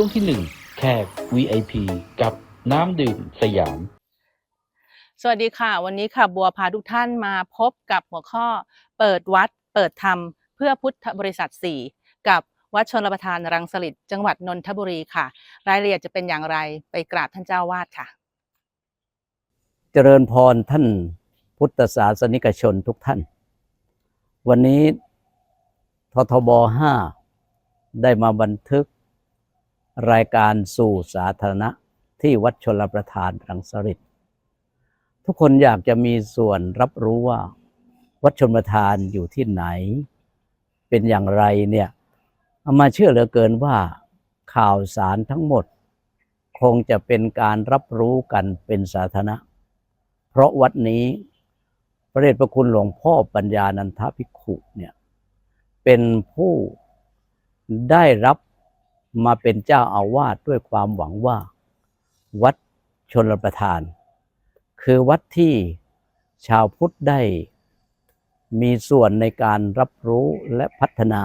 ช่วงที่ 1 แขก VIP กับน้ำดื่มสยาม สวัสดีค่ะ วันนี้ค่ะบัวพาทุกท่านมาพบกับหัวข้อเปิดวัด เปิดธรรม เพื่อพุทธบริษัท 4 กับวัดชนรประทานรังสลิดจังหวัดนนทบุรีค่ะ รายละเอียดจะเป็นอย่างไรไปกราบท่านเจ้าวาดค่ะ เจริญพรท่านพุทธศาสนิกชนทุกท่าน วันนี้ททบ 5 ได้มาบันทึก รายการสู่สาธารณะที่วัดชลประทานรังสฤษทุกคนอยากจะมีส่วนรับรู้ว่า วัดชลประทานอยู่ที่ไหน เป็นอย่างไรเนี่ยามาเชื่อเหลือเกินว่า ข่าวสารทั้งหมด คงจะเป็นการรับรู้กันเป็นสาธารณะ เพราะวัดนี้พระเดชพระคุณหลวงพ่อปัญญานันทภิกขุเนี่ยเป็นผู้ได้รับ มาเป็นเจ้าอาวาสด้วยความหวังว่า วัดชนรประทาน คือวัดที่ชาวพุทธได้มีส่วนในการรับรู้และพัฒนา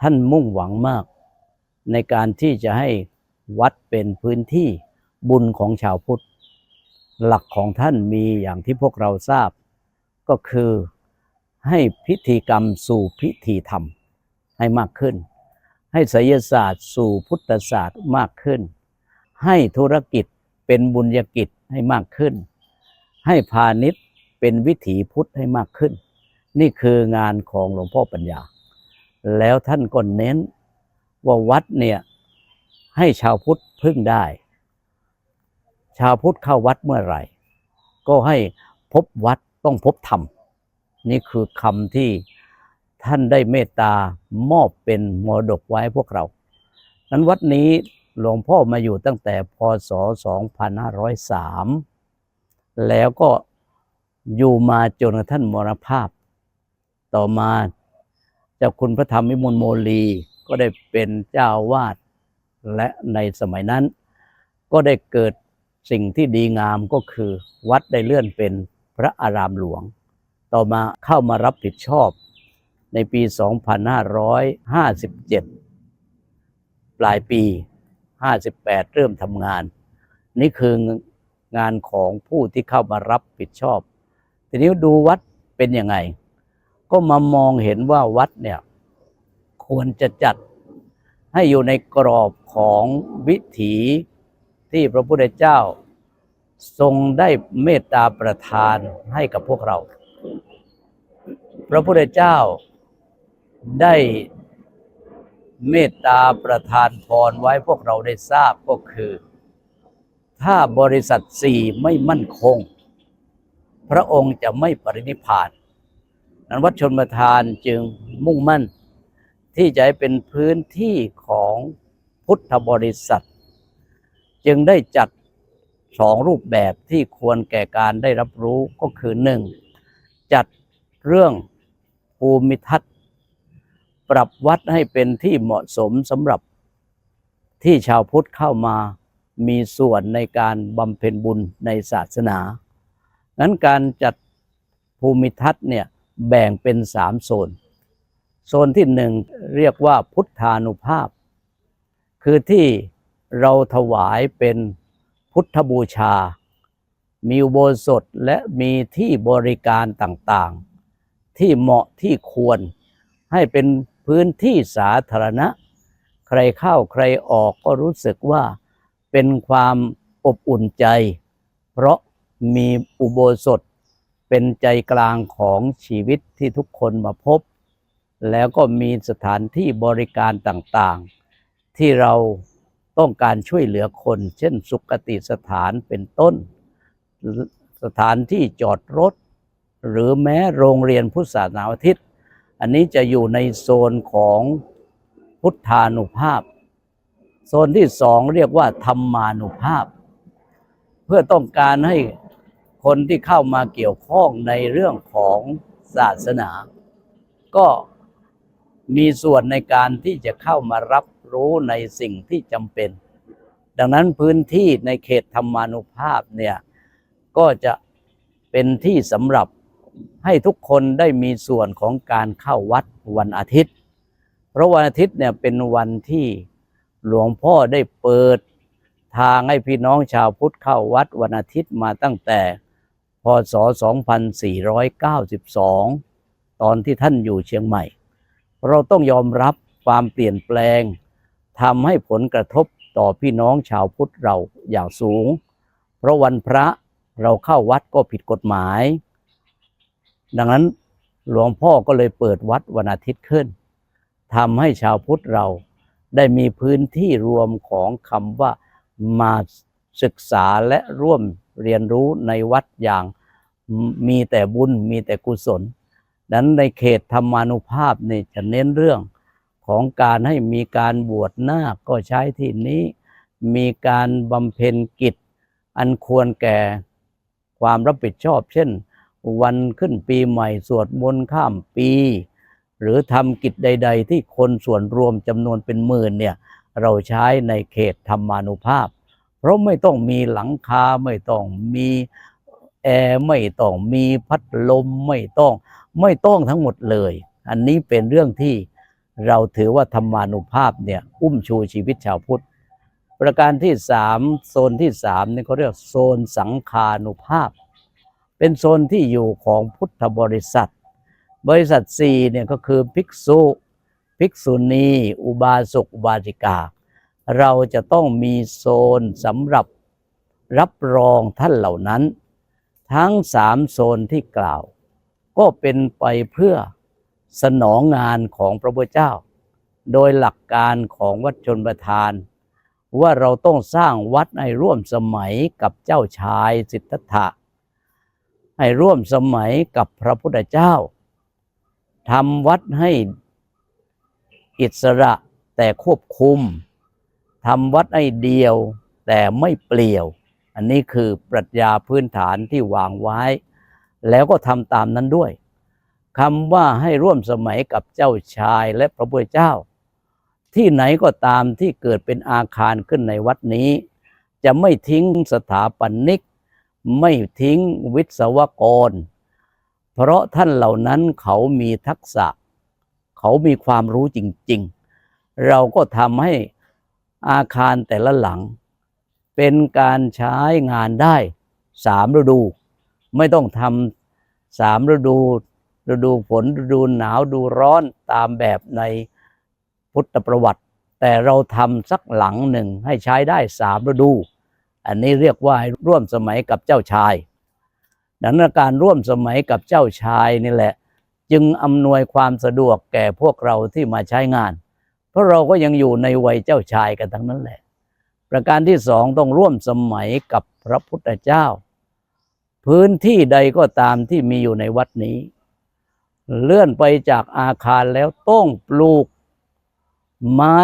ท่านมุ่งหวังมาก ในการที่จะให้วัดเป็นพื้นที่บุญของชาวพุทธ หลักของท่านมีอย่างที่พวกเราทราบ ก็คือให้พิธีกรรมสู่พิธีธรรมให้มากขึ้น ให้ไสยศาสตร์สู่พุทธศาสตร์มากขึ้น ให้ธุรกิจเป็นบุญญกิจให้มากขึ้น ให้พาณิชย์เป็นวิถีพุทธให้มากขึ้น นี่คืองานของหลวงพ่อปัญญา แล้วท่านก็เน้นว่าวัดเนี่ยให้ชาวพุทธพึ่งได้ ชาวพุทธเข้าวัดเมื่อไหร่ ก็ให้พบวัดต้องพบธรรม นี่คือคำที่ ท่านได้เมตตามอบเป็นมรดกไว้พวกเรา นั้นวัดนี้หลวงพ่อมาอยู่ตั้งแต่พศ 2503 แล้วก็อยู่มาจนกระทั่งมรณภาพ ต่อมาเจ้าคุณพระธรรมวิมลโมลีก็ได้เป็นเจ้าอาวาด และในสมัยนั้น ก็ได้เกิดสิ่งที่ดีงามก็คือ วัดได้เลื่อนเป็นพระอารามหลวง ต่อมาเข้ามารับผิดชอบ ในปี 2557 ปลายปี 58 เริ่มทำงาน นี่คืองานของผู้ที่เข้ามารับผิดชอบ ทีนี้ดูวัดเป็นยังไง ก็มามองเห็นว่าวัดเนี่ยควรจะจัดให้อยู่ในกรอบของวิถีที่พระพุทธเจ้า ทรงได้เมตตาประทานให้กับพวกเรา พระพุทธเจ้า ได้เมตตาประทานพรไว้พวกเราได้ทราบก็คือ ถ้าบริษัทสี่ไม่มั่นคง พระองค์จะไม่ปรินิพพาน นั้นวัดชนประทานจึงมุ่งมั่น ที่จะให้เป็นพื้นที่ของพุทธบริษัท จึงได้จัดสองรูปแบบที่ควรแก่การได้รับรู้ก็คือหนึ่งจัดเรื่องภูมิทัศน์ ปรับวัดให้เป็นที่เหมาะสมสำหรับที่ชาวพุทธเข้ามามีส่วนในการบำเพ็ญบุญในศาสนางั้นการจัดภูมิทัศน์เนี่ยแบ่งเป็นสามโซน โซนที่หนึ่งเรียกว่าพุทธานุภาพ คือที่เราถวายเป็นพุทธบูชา มีอุโบสถและมีที่บริการต่างๆ ที่เหมาะที่ควรให้เป็น พื้นที่สาธารณะ ใครเข้าใครออกก็รู้สึกว่าเป็นความอบอุ่นใจ เพราะมีอุโบสถเป็นใจกลางของชีวิตที่ทุกคนมาพบ แล้วก็มีสถานที่บริการต่างๆ ที่เราต้องการช่วยเหลือคน เช่นสุขติสถานเป็นต้น สถานที่จอดรถ หรือแม้โรงเรียนพุทธศาสนาอาทิตย์ อันนี้จะอยู่ในโซนของพุทธานุภาพ โซนที่สองเรียกว่าธรรมานุภาพ เพื่อต้องการให้คนที่เข้ามาเกี่ยวข้องในเรื่องของศาสนา ก็มีส่วนในการที่จะเข้ามารับรู้ในสิ่งที่จำเป็น ดังนั้นพื้นที่ในเขตธรรมานุภาพเนี่ยก็จะเป็นที่สำหรับ ให้ทุกคนได้มีส่วนของการเข้าวัดวันอาทิตย์ เพราะวันอาทิตย์เนี่ยเป็นวันที่หลวงพ่อได้เปิดทางให้พี่น้องชาวพุทธเข้าวัดวันอาทิตย์มาตั้งแต่พศ 2492 ตอนที่ท่านอยู่เชียงใหม่ เราต้องยอมรับความเปลี่ยนแปลงทำให้ผลกระทบต่อพี่น้องชาวพุทธเราอย่างสูง เพราะวันพระเราเข้าวัดก็ผิดกฎหมาย ดังนั้นหลวงพ่อก็เลยเปิดวัดวันอาทิตย์ขึ้นทำให้ชาวพุทธเราได้มีพื้นที่รวมของคำว่ามาศึกษาและร่วมเรียนรู้ในวัดอย่างมีแต่บุญมีแต่กุศลดังนั้นในเขตธรรมานุภาพนี่จะเน้นเรื่องของการให้มีการบวชนาคก็ใช้ที่นี้ มีการบำเพ็ญกิจ อันควรแก่ความรับผิดชอบ เช่น วันขึ้นปีใหม่สวดมนต์ข้ามปี หรือทำกิจใด ๆ ที่คนส่วนรวมจำนวนเป็นหมื่นเนี่ยเราใช้ในเขตธรรมานุภาพ เพราะไม่ต้องมีหลังคาไม่ต้องมีแอร์ไม่ต้องมีพัดลมไม่ต้องไม่ต้องทั้งหมดเลย อันนี้เป็นเรื่องที่เราถือว่าธรรมานุภาพเนี่ยอุ้มชูชีวิตชาวพุทธ ประการที่สามโซนที่สามนี่เขาเรียกโซนสังคานุภาพ เป็นโซนที่อยู่ของพุทธบริษัท บริษัทสี่เนี่ยก็คือภิกษุภิกษุณีอุบาสกอุบาสิกา เราจะต้องมีโซนสำหรับรับรองท่านเหล่านั้น ทั้งสามโซนที่กล่าว ก็เป็นไปเพื่อสนองงานของพระพุทธเจ้า โดยหลักการของวัดชนประทาน ว่าเราต้องสร้างวัดให้ร่วมสมัยกับเจ้าชายสิทธัตถะ ให้ร่วมสมัยกับพระพุทธเจ้าทำวัดให้อิสระแต่ควบคุมทำวัดให้เดียวแต่ไม่เปลี่ยว อันนี้คือปรัชญาพื้นฐานที่วางไว้ แล้วก็ทำตามนั้นด้วยคำว่าให้ร่วมสมัยกับเจ้าชายและพระพุทธเจ้า ที่ไหนก็ตามที่เกิดเป็นอาคารขึ้นในวัดนี้ จะไม่ทิ้งสถาปนิก ไม่ทิ้งวิศวกร เพราะท่านเหล่านั้นเขามีทักษะ เขามีความรู้จริง ๆ เราก็ทำให้อาคารแต่ละหลัง เป็นการใช้งานได้สามฤดู ไม่ต้องทำสามฤดู ฤดูฝนฤดูหนาวฤดูร้อนตามแบบในพุทธประวัติ แต่เราทำสักหลังหนึ่งให้ใช้ได้สามฤดู อันนี้เรียกว่าร่วมสมัยกับเจ้าชายดังนั้นการร่วมสมัยกับเจ้าชายนี่แหละ จึงอำนวยความสะดวกแก่พวกเราที่มาใช้งาน เพราะเราก็ยังอยู่ในวัยเจ้าชายกันทั้งนั้นแหละ ประการที่สองต้องร่วมสมัยกับพระพุทธเจ้า พื้นที่ใดก็ตามที่มีอยู่ในวัดนี้ เลื่อนไปจากอาคารแล้วต้องปลูกไม้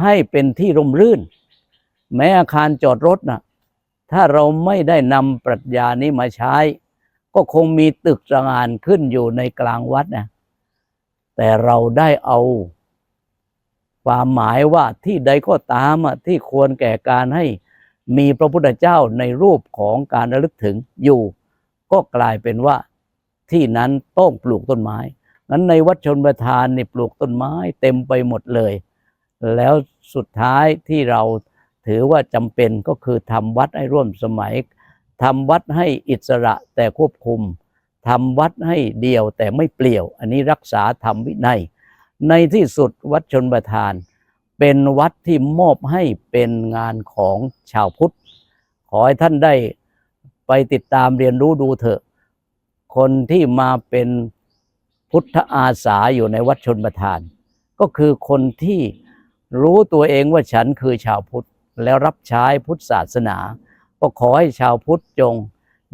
ให้เป็นที่ร่มรื่น แม้อาคารจอดรถนะถ้าเราไม่ได้นำปรัชญานี้มาใช้ ก็คงมีตึกสงานขึ้นอยู่ในกลางวัดนะแต่เราได้เอาความหมายว่าที่ใดก็ตามที่ควรแก่การให้มีพระพุทธเจ้าในรูปของการระลึกถึงอยู่ ก็กลายเป็นว่าที่นั้นต้องปลูกต้นไม้งั้นในวัดชนประทานนี่ปลูกต้นไม้เต็มไปหมดเลย แล้วสุดท้ายที่เรา ถือว่าจำเป็นก็คือทำวัดให้ร่วมสมัยทำวัดให้อิสระแต่ควบคุมทำวัดให้เดียวแต่ไม่เปลี่ยว อันนี้รักษาธรรมวินัย ในที่สุดวัดชนประทาน เป็นวัดที่มอบให้เป็นงานของชาวพุทธ ขอให้ท่านได้ไปติดตามเรียนรู้ดูเถอะ คนที่มาเป็นพุทธอาสาอยู่ในวัดชนประทาน ก็คือคนที่รู้ตัวเองว่าฉันคือชาวพุทธ แล้วรับใช้พุทธศาสนา ก็ขอให้ชาวพุทธจง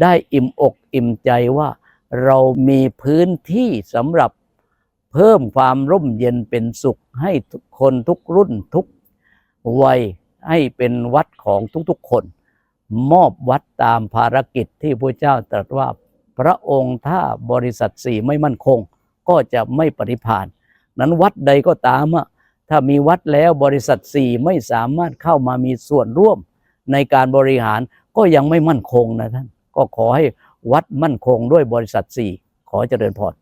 ได้อิ่มอกอิ่มใจว่าเรามีพื้นที่สำหรับเพิ่มความร่มเย็นเป็นสุข ให้ทุกคนทุกรุ่นทุกวัยให้เป็นวัดของทุกๆคน มอบวัดตามภารกิจที่พระเจ้าตรัสว่าพระองค์ถ้าบริษัทสี่ไม่มั่นคง ก็จะไม่ปฏิพานนั้นวัดใดก็ตามอะ ถ้ามีวัดแล้วบริษัทสี่ไม่สามารถเข้ามามีส่วนร่วมในการบริหารก็ยังไม่มั่นคงนะท่าน ก็ขอให้วัดมั่นคงด้วยบริษัทสี่ขอเจริญพร